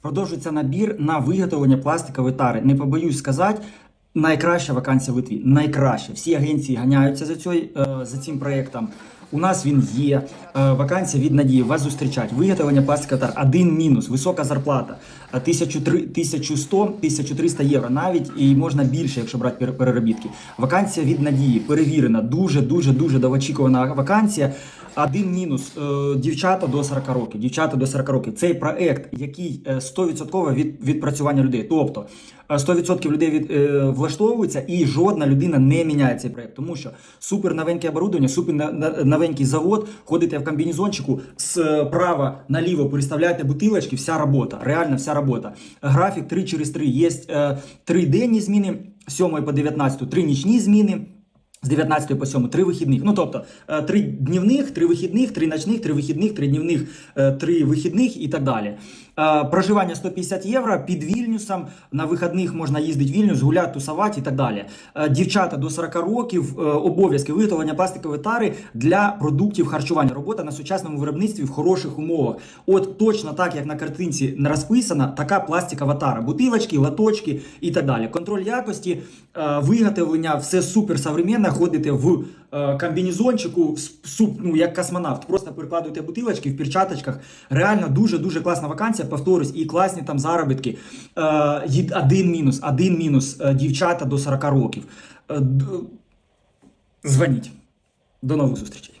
Продовжується набір на виготовлення пластикової тари. Не побоюсь сказати, найкраща вакансія в Литві. Найкраща. Всі агенції ганяються за, цей, е, за цим проєктом. У нас він є. Е, Вакансія від надії. Вас зустрічать. Виготовлення пластикової тари. Один мінус. Висока зарплата. Е, 1100-1300 євро навіть і можна більше, якщо брати переробітки. Вакансія від надії перевірена. Дуже дуже дуже довгоочікувана вакансія. Один мінус е, дівчата до 40 років. Дівчата до 40 років. Цей проект, який е, 100% від відпрацювання людей. Тобто е, 100% людей від, е, влаштовуються, і жодна людина не міняє цей проект. Тому що супер новеньке оборудовання, супер новенький завод. Ходите в комбінезончику з е, права наліво переставляєте бутилочки. Вся робота. Реально вся робота. Графік 3 через 3. Є е, 3 денні зміни, з 7 по 19, 3 нічні зміни. З 19 по 7 три вихідних. Ну тобто е, три днівних, три вихідних, три ночних, три вихідних, три днівних, е, три вихідних і так далі. Е, Проживання 150 євро під Вільнюсом. На вихідних можна їздити Вільнюс, гуляти, тусувати і так далі. Дівчата до 40 років, обов'язки виготовлення пластикової тари для продуктів харчування. Робота на сучасному виробництві в хороших умовах. От точно так, як на картинці розписана, така пластикова тара. Бутилочки, латочки і так далі. Контроль якості, виготовлення, все супер. Ходите в е, комбінезончику, суп, ну, як космонавт. Просто перекладуєте бутилочки в перчаточках. Реально дуже-дуже класна вакансія. Повторюсь, і класні там заробітки. Е, один мінус, один мінус. е, Дівчата до 40 років. Е, Дзвоніть. До нових зустрічей.